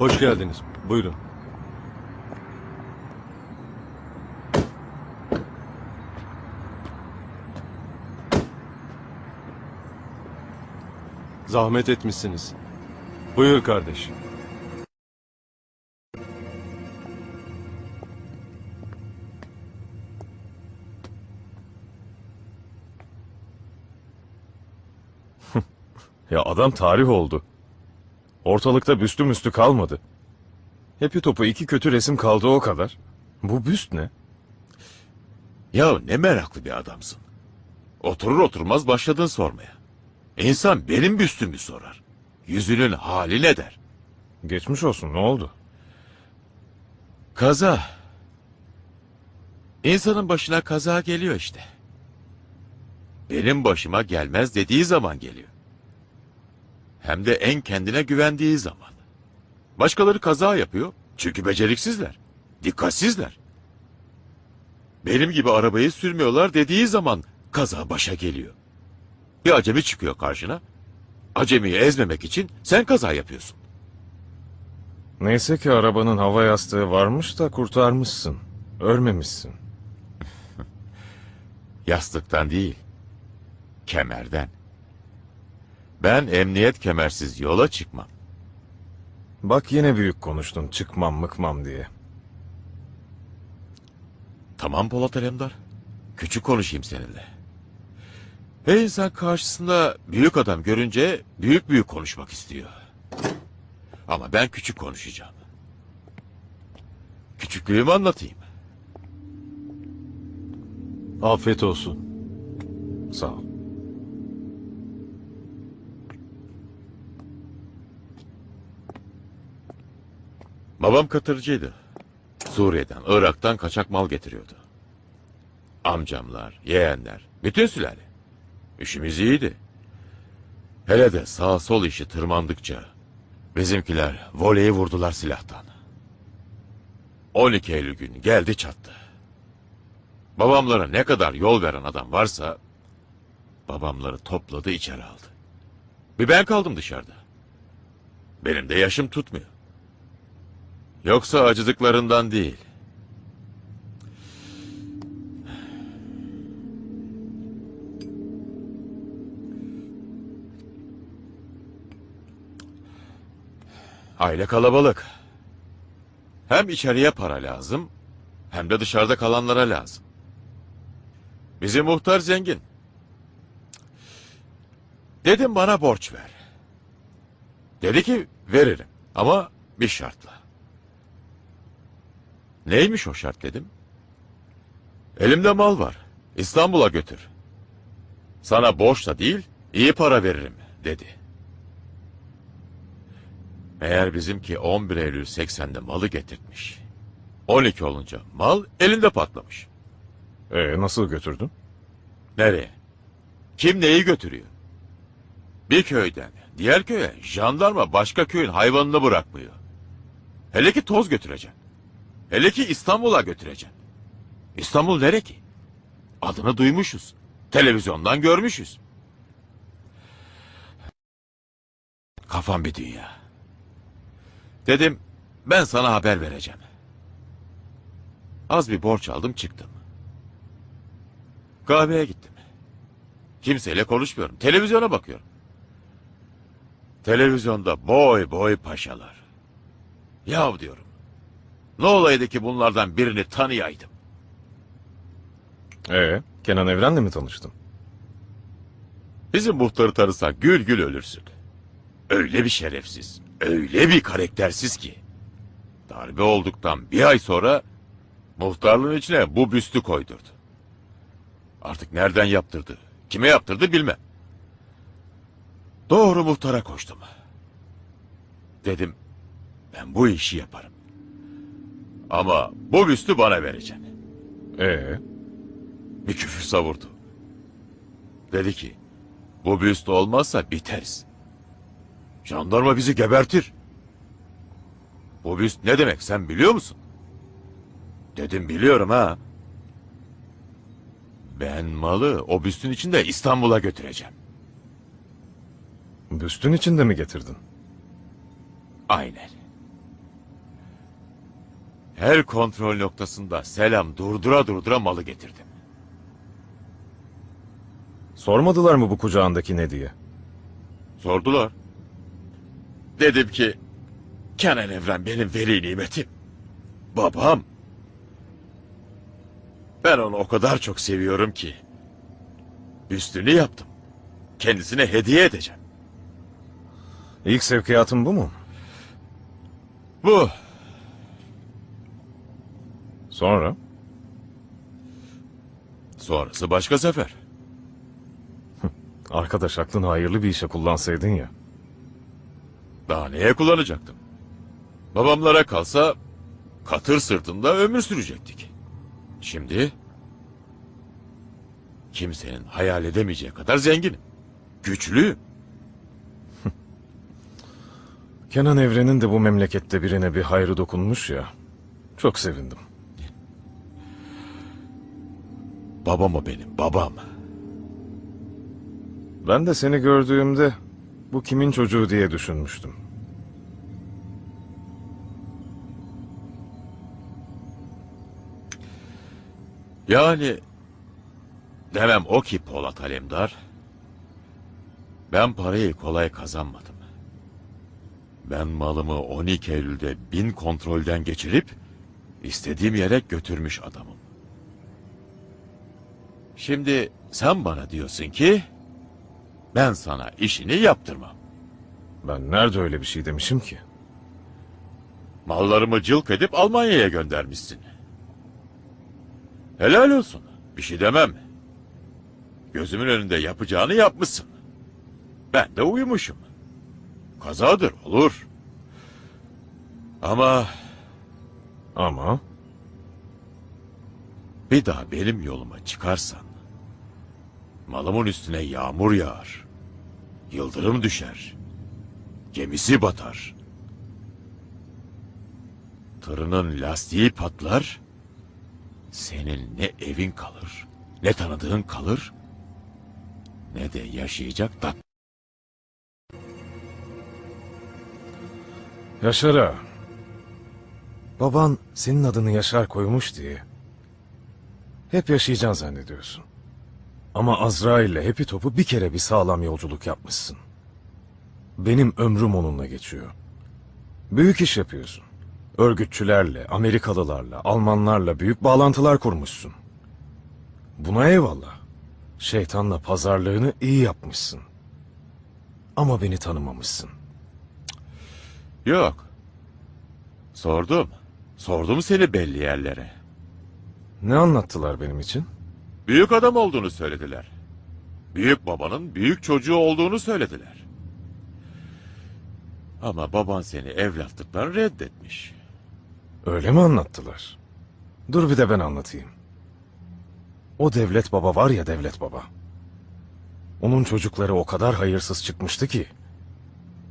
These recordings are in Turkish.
Hoş geldiniz. Buyurun. Zahmet etmişsiniz. Buyur kardeş. Ya adam tarih oldu. Ortalıkta büstü müstü kalmadı. Hepi topu iki kötü resim kaldı o kadar. Bu büst ne? Ya ne meraklı bir adamsın. Oturur oturmaz başladın sormaya. İnsan benim büstümü sorar. Yüzünün hali ne der? Geçmiş olsun ne oldu? Kaza. İnsanın başına kaza geliyor işte. Benim başıma gelmez dediği zaman geliyor. Hem de en kendine güvendiği zaman. Başkaları kaza yapıyor çünkü beceriksizler, dikkatsizler. Benim gibi arabayı sürmüyorlar dediği zaman kaza başa geliyor. Bir acemi çıkıyor karşına. Acemiyi ezmemek için sen kaza yapıyorsun. Neyse ki arabanın hava yastığı varmış da kurtarmışsın. Ölmemişsin. Yastıktan değil, kemerden. Ben emniyet kemersiz yola çıkmam. Bak yine büyük konuştun çıkmam mıkmam diye. Tamam Polat Alemdar. Küçük konuşayım seninle. Her insan karşısında büyük adam görünce büyük büyük konuşmak istiyor. Ama ben küçük konuşacağım. Küçüklüğümü anlatayım. Afiyet olsun. Sağ ol. Babam katırcıydı. Suriye'den, Irak'tan kaçak mal getiriyordu. Amcamlar, yeğenler, bütün sülale. İşimiz iyiydi. Hele de sağ sol işi tırmandıkça bizimkiler voleyi vurdular silahtan. 12 Eylül günü geldi çattı. Babamlara ne kadar yol veren adam varsa babamları topladı içeri aldı. Bir ben kaldım dışarıda. Benim de yaşım tutmuyor. Yoksa acıdıklarından değil. Aile kalabalık. Hem içeriye para lazım, hem de dışarıda kalanlara lazım. Bizim muhtar zengin. Dedim bana borç ver. Dedi ki veririm ama bir şartla. Neymiş o şart dedim. Elimde mal var. İstanbul'a götür. Sana borç da değil, iyi para veririm dedi. Meğer bizimki 11 Eylül 80'de malı getirtmiş. 12 olunca mal elinde patlamış. Ee nasıl götürdün? Nereye? Kim neyi götürüyor? Bir köyden diğer köye jandarma başka köyün hayvanını bırakmıyor. Hele ki toz götüreceksin. Hele ki İstanbul'a götüreceksin. İstanbul nere ki? Adını duymuşuz. Televizyondan görmüşüz. Kafam bir dünya. Dedim ben sana haber vereceğim. Az bir borç aldım çıktım. Kahveye gittim. Kimseyle konuşmuyorum. Televizyona bakıyorum. Televizyonda boy boy paşalar. Yav diyorum. Ne olaydı ki bunlardan birini tanıyaydım. Ee Kenan Evren'le mi tanıştın? Bizim muhtarı tanısan gül gül ölürsün. Öyle bir şerefsiz, öyle bir karaktersiz ki. Darbe olduktan bir ay sonra muhtarlığın içine bu büstü koydurdu. Artık nereden yaptırdı, kime yaptırdı bilmem. Doğru muhtara koştum. Dedim, ben bu işi yaparım. Ama bu büstü bana vereceksin. Ee Bir küfür savurdu. Dedi ki, bu büst olmazsa biteriz. Jandarma bizi gebertir. Bu büst ne demek sen biliyor musun? Dedim biliyorum ha. Ben malı o büstün içinde İstanbul'a götüreceğim. büstün içinde mi getirdin? Aynen. Her kontrol noktasında selam durdura durdura malı getirdim. Sormadılar mı bu kucağındaki ne diye? Sordular. Dedim ki Kenan Evren benim veli nimetim. Babam. Ben onu o kadar çok seviyorum ki. Üstünü yaptım. Kendisine hediye edeceğim. İlk sevkiyatın bu mu? Bu Sonra? sonrası başka sefer. Arkadaş aklını hayırlı bir işe kullansaydın ya. Daha neye kullanacaktım? Babamlara kalsa katır sırtında ömür sürecektik. Şimdi kimsenin hayal edemeyeceği kadar zenginim. Güçlüyüm. Kenan Evren'in de bu memlekette birine bir hayrı dokunmuş ya. Çok sevindim. Babam o benim babam. Ben de seni gördüğümde bu kimin çocuğu diye düşünmüştüm. Yani demem o ki Polat Alemdar. Ben parayı kolay kazanmadım. Ben malımı 12 Eylül'de bin kontrolden geçirip istediğim yere götürmüş adamım. Şimdi sen bana diyorsun ki ben sana işini yaptırmam. Ben nerede öyle bir şey demişim ki? Mallarımı cılk edip Almanya'ya göndermişsin. Helal olsun. Bir şey demem. Gözümün önünde yapacağını yapmışsın. Ben de uyumuşum. Kazadır olur. Ama Ama bir daha benim yoluma çıkarsan malımın üstüne yağmur yağar. Yıldırım düşer. Gemisi batar. Tırının lastiği patlar. Senin ne evin kalır, ne tanıdığın kalır, ne de yaşayacak tat. Yaşar'a. Baban senin adını Yaşar koymuş diye. Hep yaşayacaksın zannediyorsun. Ama Azrail'le hepi topu bir kere bir sağlam yolculuk yapmışsın. Benim ömrüm onunla geçiyor. Büyük iş yapıyorsun. Örgütçülerle, Amerikalılarla, Almanlarla büyük bağlantılar kurmuşsun. Buna eyvallah. Şeytanla pazarlığını iyi yapmışsın. Ama beni tanımamışsın. Yok. Sordum. Sordum seni belli yerlere. Ne anlattılar benim için? Büyük adam olduğunu söylediler. Büyük babanın büyük çocuğu olduğunu söylediler. Ama baban seni evlatlıktan reddetmiş. Öyle mi anlattılar? Dur bir de ben anlatayım. O devlet baba var ya devlet baba. Onun çocukları o kadar hayırsız çıkmıştı ki.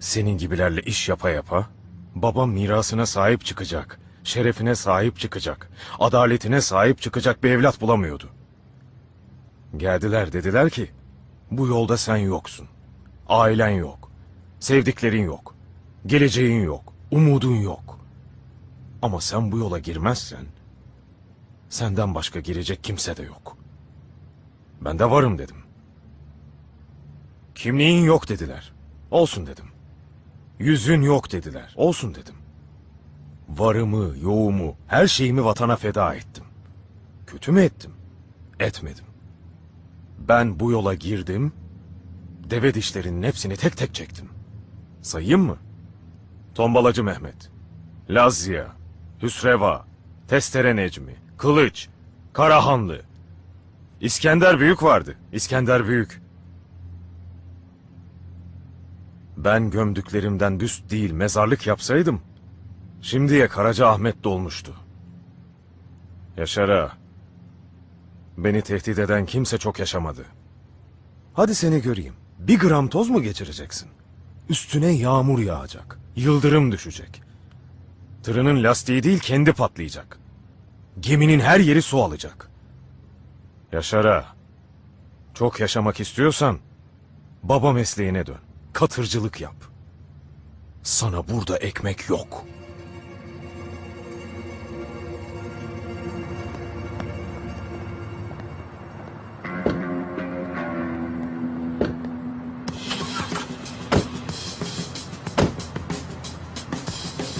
Senin gibilerle iş yapa yapa babam mirasına sahip çıkacak, şerefine sahip çıkacak, adaletine sahip çıkacak bir evlat bulamıyordu. Geldiler dediler ki bu yolda sen yoksun. Ailen yok. Sevdiklerin yok. Geleceğin yok. Umudun yok. Ama sen bu yola girmezsen senden başka girecek kimse de yok. Ben de varım dedim. Kimliğin yok dediler. Olsun dedim. Yüzün yok dediler. Olsun dedim. Varımı, yoğumu, her şeyimi vatana feda ettim. Kötü mü ettim? Etmedim. Ben bu yola girdim, deve dişlerinin hepsini tek tek çektim. Sayayım mı? Tombalacı Mehmet, Lazya, Hüsreva, Testere Necmi, Kılıç, Karahanlı. İskender Büyük vardı. İskender Büyük. Ben gömdüklerimden büst değil mezarlık yapsaydım, şimdiye Karaca Ahmet dolmuştu. Yaşara, beni tehdit eden kimse çok yaşamadı. Hadi seni göreyim. Bir gram toz mu geçireceksin? Üstüne yağmur yağacak. Yıldırım düşecek. Tırının lastiği değil kendi patlayacak. Geminin her yeri su alacak. Yaşara. Çok yaşamak istiyorsan baba mesleğine dön. Katırcılık yap. Sana burada ekmek yok.